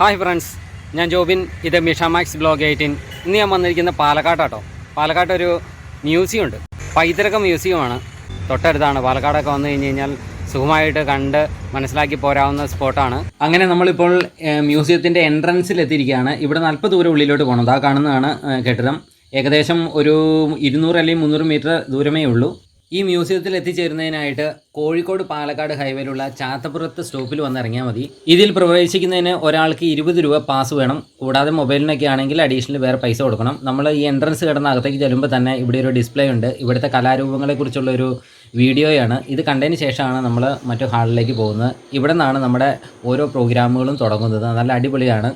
Hi friends ഞാൻ ജോബിൻ. ഇത് Misha max blog eighteen. ഇന്ന് ഞാൻ വന്നിരിക്കുന്ന പാലക്കാട്ടാട്ടോ. പാലക്കാട്ട് ഒരു മ്യൂസിയം ഉണ്ട്. പൈതൃക മ്യൂസിയമാണ്. തൊട്ടടുത്താണ്. പാലക്കാടൊക്കെ വന്നു കഴിഞ്ഞ് കഴിഞ്ഞാൽ സുഖമായിട്ട് കണ്ട് മനസ്സിലാക്കി പോരാവുന്ന സ്പോട്ടാണ്. അങ്ങനെ നമ്മളിപ്പോൾ മ്യൂസിയത്തിന്റെ എൻട്രൻസിൽ എത്തിയിരിക്കുകയാണ് ഇവിടെ നാൽപ്പത് ദൂരം ഉള്ളിലോട്ട് പോകണം. അതാ കാണുന്നതാണ് കെട്ടിടം. ഏകദേശം ഒരു ഇരുന്നൂറ് അല്ലെങ്കിൽ മുന്നൂറ് മീറ്റർ ദൂരമേ ഉള്ളൂ. ഈ മ്യൂസിയത്തിൽ എത്തിച്ചേരുന്നതിനായിട്ട് കോഴിക്കോട് പാലക്കാട് ഹൈവേയിലുള്ള ചാത്തപ്പുറത്ത് സ്റ്റോപ്പിൽ വന്നിറങ്ങിയാൽ മതി. ഇതിൽ പ്രവേശിക്കുന്നതിന് ഒരാൾക്ക് ഇരുപത് രൂപ പാസ് വേണം. കൂടാതെ മൊബൈലിനൊക്കെ ആണെങ്കിൽ അഡീഷണൽ വേറെ പൈസ കൊടുക്കണം. നമ്മൾ ഈ എൻട്രൻസ് കിടന്ന അകത്തേക്ക് ചെല്ലുമ്പോൾ തന്നെ ഇവിടെ ഒരു ഡിസ്പ്ലേ ഉണ്ട്. ഇവിടുത്തെ കലാരൂപങ്ങളെക്കുറിച്ചുള്ള ഒരു വീഡിയോയാണ്. ഇത് കണ്ടതിന് ശേഷമാണ് നമ്മൾ മറ്റു ഹാളിലേക്ക് പോകുന്നത്. ഇവിടെ നിന്നാണ് നമ്മുടെ ഓരോ പ്രോഗ്രാമുകളും തുടങ്ങുന്നത്. നല്ല അടിപൊളിയാണ്.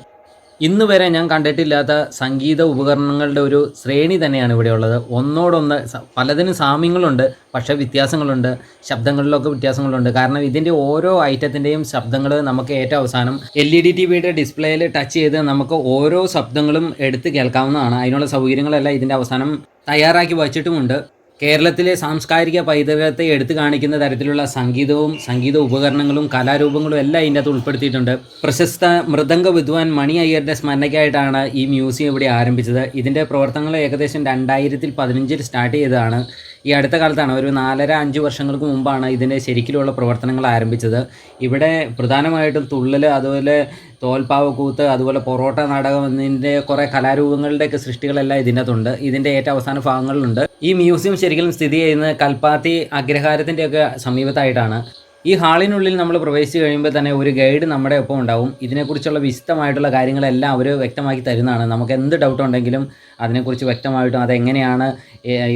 ഇന്ന് വരെ ഞാൻ കണ്ടിട്ടില്ലാത്ത സംഗീത ഉപകരണങ്ങളുടെ ഒരു ശ്രേണി തന്നെയാണ് ഇവിടെ ഉള്ളത്. ഒന്നോടൊന്ന് പലതിനും സാമ്യങ്ങളുണ്ട് പക്ഷേ വ്യത്യാസങ്ങളുണ്ട് ശബ്ദങ്ങളിലൊക്കെ വ്യത്യാസങ്ങളുണ്ട്. കാരണം ഇതിന്റെ ഓരോ ഐറ്റത്തിന്റെയും ശബ്ദങ്ങൾ നമുക്ക് ഏറ്റവും അവസാനം എൽ ഇ ഡി ടി വിയുടെ ഡിസ്പ്ലേയിൽ ടച്ച് ചെയ്ത് നമുക്ക് ഓരോ ശബ്ദങ്ങളും എടുത്ത് കേൾക്കാവുന്നതാണ്. അതിനുള്ള സൗകര്യങ്ങളെല്ലാം ഇതിന്റെ അവസാനം തയ്യാറാക്കി വച്ചിട്ടുമുണ്ട്. കേരളത്തിലെ സാംസ്കാരിക പൈതൃകത്തെ എടുത്തു കാണിക്കുന്ന തരത്തിലുള്ള സംഗീതവും സംഗീത ഉപകരണങ്ങളും കലാരൂപങ്ങളും എല്ലാം ഇതിന്റെ അകത്ത് ഉൾപ്പെടുത്തിയിട്ടുണ്ട്. പ്രശസ്ത മൃദംഗ വിദ്വാൻ മണി അയ്യരുടെ സ്മരണയ്ക്കായിട്ടാണ് ഈ മ്യൂസിയം ഇവിടെ ആരംഭിച്ചത്. ഇതിന്റെ പ്രവർത്തനങ്ങൾ ഏകദേശം രണ്ടായിരത്തിൽ പതിനഞ്ചിൽ സ്റ്റാർട്ട് ചെയ്തതാണ്. ഈ അടുത്ത കാലത്താണ് ഒരു നാലര അഞ്ച് വർഷങ്ങൾക്ക് മുമ്പാണ് ഇതിന്റെ ശരിക്കിലുള്ള പ്രവർത്തനങ്ങൾ ആരംഭിച്ചത്. ഇവിടെ പ്രധാനമായിട്ടും തുള്ളൽ അതുപോലെ തോൽപ്പാവക്കൂത്ത് അതുപോലെ പൊറോട്ട നാടകം എന്നതിന്റെ കുറേ കലാരൂപങ്ങളുടെയൊക്കെ സൃഷ്ടികളെല്ലാം ഇതിന്റെ അകത്തുണ്ട് ഇതിന്റെ ഏറ്റവും അവസാന ഭാഗങ്ങളിലുണ്ട്. ഈ മ്യൂസിയം ശരിക്കും സ്ഥിതി ചെയ്യുന്നത് കൽപ്പാത്തി അഗ്രഹാരത്തിന്റെയൊക്കെ സമീപത്തായിട്ടാണ്. ഈ ഹാളിനുള്ളിൽ നമ്മൾ പ്രവേശിച്ച് കഴിയുമ്പോൾ തന്നെ ഒരു ഗൈഡ് നമ്മുടെ ഒപ്പം ഉണ്ടാവും. ഇതിനെക്കുറിച്ചുള്ള വിശദമായിട്ടുള്ള കാര്യങ്ങളെല്ലാം അവർ വ്യക്തമാക്കി തരുന്നതാണ്. നമുക്ക് എന്ത് ഡൗട്ട് ഉണ്ടെങ്കിലും അതിനെക്കുറിച്ച് വ്യക്തമായിട്ടും അതെങ്ങനെയാണ്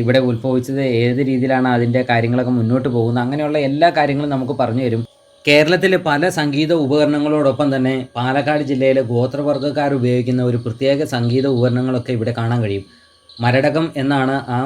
ഇവിടെ ഉത്ഭവിച്ചത് ഏത് രീതിയിലാണ് അതിന്റെ കാര്യങ്ങളൊക്കെ മുന്നോട്ട് പോകുന്നത് അങ്ങനെയുള്ള എല്ലാ കാര്യങ്ങളും നമുക്ക് പറഞ്ഞു തരും. കേരളത്തിലെ പല സംഗീത ഉപകരണങ്ങളോടൊപ്പം തന്നെ പാലക്കാട് ജില്ലയിലെ ഗോത്രവർഗക്കാർ ഉപയോഗിക്കുന്ന ഒരു പ്രത്യേക സംഗീത ഉപകരണങ്ങളൊക്കെ ഇവിടെ കാണാൻ കഴിയും. മരടകം എന്നാണ് ആ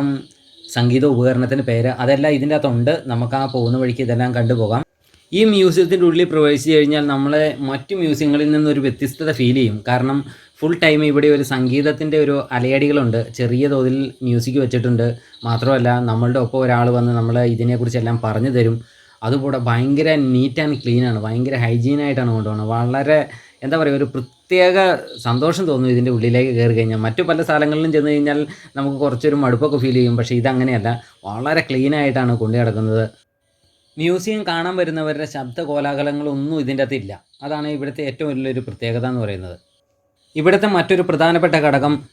സംഗീത ഉപകരണത്തിന് പേര്. അതെല്ലാം ഇതിന്റെ അകത്തുണ്ട്. നമുക്ക് ആ പോകുന്ന വഴിക്ക് ഇതെല്ലാം കണ്ടുപോകാം. ഈ മ്യൂസിയത്തിന്റെ ഉള്ളിൽ പ്രവേശിച്ച് കഴിഞ്ഞാൽ നമ്മളെ മറ്റു മ്യൂസിയങ്ങളിൽ നിന്നൊരു വ്യത്യസ്തത ഫീൽ ചെയ്യും. കാരണം ഫുൾ ടൈം ഇവിടെ ഒരു സംഗീതത്തിന്റെ ഒരു അലയടികളുണ്ട്. ചെറിയ തോതിൽ മ്യൂസിക് വെച്ചിട്ടുണ്ട്. മാത്രമല്ല നമ്മളുടെ ഒപ്പം ഒരാൾ വന്ന് നമ്മളെ ഇതിനെക്കുറിച്ചെല്ലാം പറഞ്ഞു തരും. അതുകൂടെ ഭയങ്കര നീറ്റ് ആൻഡ് ക്ലീൻ ആണ്. ഭയങ്കര ഹൈജീനായിട്ടാണ് കൊണ്ടുപോകുന്നത് വളരെ എന്താ പറയുക ഒരു പ്രത്യേക സന്തോഷം തോന്നും ഇതിന്റെ ഉള്ളിലേക്ക് കയറി കഴിഞ്ഞാൽ. മറ്റു പല സ്ഥലങ്ങളിലും ചെന്ന് കഴിഞ്ഞാൽ നമുക്ക് കുറച്ചൊരു മടുപ്പൊക്കെ ഫീൽ ചെയ്യും. പക്ഷേ ഇതങ്ങനെയല്ല. വളരെ ക്ലീൻ ആയിട്ടാണ് കൊണ്ടു നടക്കുന്നത്. മ്യൂസിയം കാണാൻ വരുന്നവരുടെ ശബ്ദ കോലാഹലങ്ങളൊന്നും ഇതിന്റെ അകത്ത് ഇല്ല. അതാണ് ഇവിടുത്തെ ഏറ്റവും വലിയൊരു പ്രത്യേകത എന്ന് പറയുന്നത്. ഇവിടുത്തെ മറ്റൊരു പ്രധാനപ്പെട്ട ഘടകം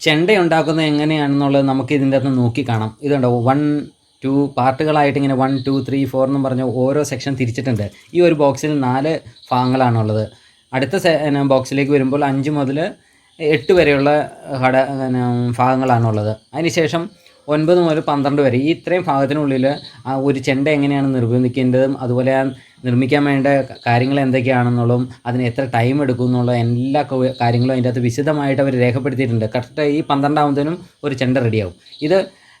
ചെണ്ട ഉണ്ടാക്കുന്നത് എങ്ങനെയാണെന്നുള്ളത് നമുക്ക് ഇതിന്റെ അകത്ത് നോക്കി കാണാം. ഇതുണ്ടോ? വൺ ടു പാർട്ടുകളായിട്ട് ഇങ്ങനെ വൺ ടു ത്രീ ഫോർ എന്നും പറഞ്ഞ ഓരോ സെക്ഷൻ തിരിച്ചിട്ടുണ്ട്. ഈ ഒരു ബോക്സിൽ നാല് ഭാഗങ്ങളാണുള്ളത്. അടുത്ത ബോക്സിലേക്ക് വരുമ്പോൾ അഞ്ച് മുതൽ എട്ട് വരെയുള്ള ഘട ഭാഗങ്ങളാണുള്ളത്. അതിനുശേഷം ഒൻപത് മുതൽ പന്ത്രണ്ട് വരെ. ഈ ഇത്രയും ഭാഗത്തിനുള്ളിൽ ഒരു ചെണ്ട എങ്ങനെയാണ് നിർമ്മിക്കേണ്ടതും അതുപോലെ നിർമ്മിക്കാൻ വേണ്ട കാര്യങ്ങൾ എന്തൊക്കെയാണെന്നുള്ളതും അതിന് എത്ര ടൈം എടുക്കും എന്നുള്ള എല്ലാ കാര്യങ്ങളും അതിന്റെ അകത്ത് വിശദമായിട്ട് അവർ രേഖപ്പെടുത്തിയിട്ടുണ്ട്. കറക്റ്റ് ഈ പന്ത്രണ്ടാമതിനും ഒരു ചെണ്ട റെഡിയാവും ഇത്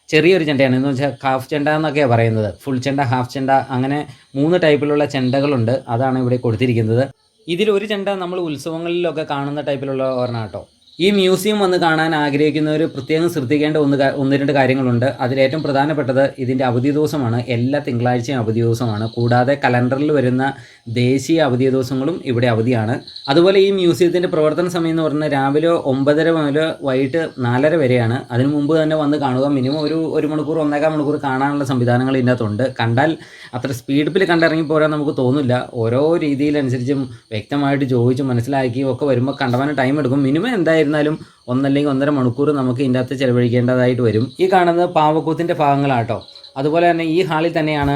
ചെറിയൊരു ചെണ്ടയാണ്. എന്ന് വെച്ചാൽ ഹാഫ് ചെണ്ട എന്നൊക്കെയാണ് പറയുന്നത്. ഫുൾ ചെണ്ട ഹാഫ് ചെണ്ട അങ്ങനെ മൂന്ന് ടൈപ്പിലുള്ള ചെണ്ടകളുണ്ട്. അതാണ് ഇവിടെ കൊടുത്തിരിക്കുന്നത്. ഇതിൽ ഒരു ചെണ്ട നമ്മൾ ഉത്സവങ്ങളിലൊക്കെ കാണുന്ന ടൈപ്പിലുള്ള ഒരെണ്ണം കേട്ടോ. ഈ മ്യൂസിയം വന്ന് കാണാൻ ആഗ്രഹിക്കുന്നവർ പ്രത്യേകം ശ്രദ്ധിക്കേണ്ട ഒന്ന് ഒന്ന് രണ്ട് കാര്യങ്ങളുണ്ട്. അതിലേറ്റവും പ്രധാനപ്പെട്ടത് ഇതിന്റെ അവധി ദിവസമാണ്. എല്ലാ തിങ്കളാഴ്ചയും അവധി ദിവസമാണ്. കൂടാതെ കലണ്ടറിൽ വരുന്ന ദേശീയ അവധി ദിവസങ്ങളും ഇവിടെ അവധിയാണ്. അതുപോലെ ഈ മ്യൂസിയത്തിന്റെ പ്രവർത്തന സമയം എന്ന് പറഞ്ഞാൽ രാവിലെ ഒമ്പതര മുതൽ വൈകിട്ട് നാലര വരെയാണ്. അതിനു മുമ്പ് തന്നെ വന്ന് കാണുക. മിനിമം ഒരു ഒരു മണിക്കൂർ ഒന്നേകാൽ മണിക്കൂർ കാണാനുള്ള സംവിധാനങ്ങൾ ഇതിനകത്തുണ്ട്. കണ്ടാൽ അത്ര സ്പീഡിൽ കണ്ടിറങ്ങി പോരാൻ നമുക്ക് തോന്നില്ല. ഓരോ രീതിയിലനുസരിച്ചും വ്യക്തമായിട്ട് ചോദിച്ച് മനസ്സിലാക്കി ഒക്കെ വരുമ്പോൾ കണ്ടവാനും ടൈം എടുക്കും. മിനിമം എന്തായിരുന്നാലും ഒന്നല്ലെങ്കിൽ ഒന്നര മണിക്കൂർ നമുക്ക് ഇതിന്റെ അകത്ത് ചിലവഴിക്കേണ്ടതായിട്ട് വരും. ഈ കാണുന്നത് പാവക്കൂത്തിന്റെ ഭാഗങ്ങളാട്ടോ അതുപോലെ തന്നെ ഈ ഹാളിൽ തന്നെയാണ്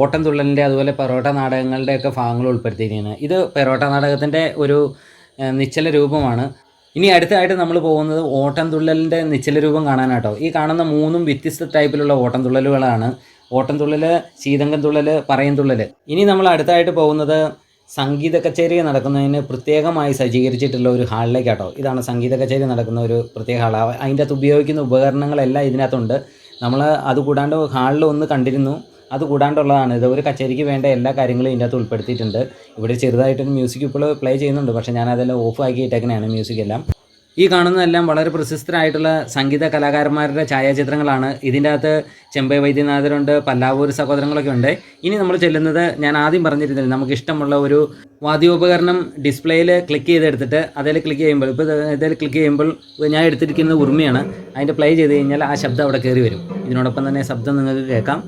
ഓട്ടം തുള്ളലിന്റെ അതുപോലെ പെറോട്ട നാടകങ്ങളുടെയൊക്കെ ഭാഗങ്ങൾ ഉൾപ്പെടുത്തിയിരിക്കുന്നത്. ഇത് പെറോട്ട നാടകത്തിന്റെ ഒരു നിശ്ചല രൂപമാണ്. ഇനി അടുത്തായിട്ട് നമ്മൾ പോകുന്നത് ഓട്ടം തുള്ളലിന്റെ നിശ്ചല രൂപം കാണാനാട്ടോ ഈ കാണുന്ന മൂന്നും വ്യത്യസ്ത ടൈപ്പിലുള്ള ഓട്ടം തുള്ളലുകളാണ്. ശീതങ്കം തുള്ളൽ പറയും തുള്ളൽ ഇനി നമ്മൾ അടുത്തായിട്ട് പോകുന്നത് സംഗീത കച്ചേരി നടക്കുന്നതിന് പ്രത്യേകമായി സജ്ജീകരിച്ചിട്ടുള്ള ഒരു ഹാളിലേക്ക് കേട്ടോ ഇതാണ് സംഗീത കച്ചേരി നടക്കുന്ന ഒരു പ്രത്യേക ഹാൾ. അതിന്റെ അകത്ത് ഉപയോഗിക്കുന്ന ഉപകരണങ്ങളെല്ലാം ഇതിനകത്തുണ്ട്. നമ്മൾ അത് കൂടാണ്ട് ഹാളിൽ ഒന്ന് കണ്ടിരുന്നു. അത് കൂടാണ്ടുള്ളതാണ്. ഇത് ഒരു കച്ചേരിക്ക് വേണ്ട എല്ലാ കാര്യങ്ങളും ഇതിന്റെ അകത്ത് ഉൾപ്പെടുത്തിയിട്ടുണ്ട്. ഇവിടെ ചെറുതായിട്ടൊരു മ്യൂസിക് ഇപ്പോൾ പ്ലേ ചെയ്യുന്നുണ്ട്. പക്ഷേ ഞാൻ അതെല്ലാം ഓഫ് ആക്കി ഇട്ടേക്കണയാണ് മ്യൂസിക് എല്ലാം. ഈ കാണുന്നതെല്ലാം വളരെ പ്രശസ്തരായിട്ടുള്ള സംഗീത കലാകാരന്മാരുടെ ഛായാചിത്രങ്ങളാണ്. ഇതിന്റെ അകത്ത് ചെമ്പൈ വൈദ്യനാഥരുണ്ട് പല്ലാവൂർ സഹോദരങ്ങളൊക്കെ ഉണ്ട്. ഇനി നമ്മൾ ചെല്ലുന്നത് ഞാൻ ആദ്യം പറഞ്ഞിരുന്നില്ല നമുക്ക് ഇഷ്ടമുള്ള ഒരു വാദ്യോപകരണം ഡിസ്പ്ലേയിൽ ക്ലിക്ക് ചെയ്തെടുത്തിട്ട് അതിൽ ക്ലിക്ക് ചെയ്യുമ്പോൾ ഇപ്പോൾ ഇതിൽ ക്ലിക്ക് ചെയ്യുമ്പോൾ ഞാൻ എടുത്തിരിക്കുന്നത് ഉറുമിയാണ്. അതിന്റെ പ്ലേ ചെയ്ത് കഴിഞ്ഞാൽ ആ ശബ്ദം അവിടെ കയറി വരും. ഇതിനോടൊപ്പം തന്നെ ശബ്ദം നിങ്ങൾക്ക് കേൾക്കാം.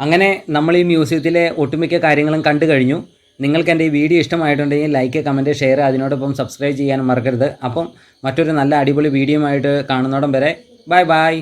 അങ്ങനെ നമ്മൾ ഈ മ്യൂസിയത്തിലെ ഒട്ടുമിക്ക കാര്യങ്ങളും കണ്ടു കഴിഞ്ഞു. നിങ്ങൾക്ക് എന്റെ ഈ വീഡിയോ ഇഷ്ടമായിട്ടുണ്ടെങ്കിൽ ലൈക്ക് കമന്റ് ഷെയർ അതിനോടൊപ്പം സബ്സ്ക്രൈബ് ചെയ്യാനും മറക്കരുത്. അപ്പം മറ്റൊരു നല്ല അടിപൊളി വീഡിയോ ആയിട്ട് കാണുന്നോടം വരെ ബൈ ബൈ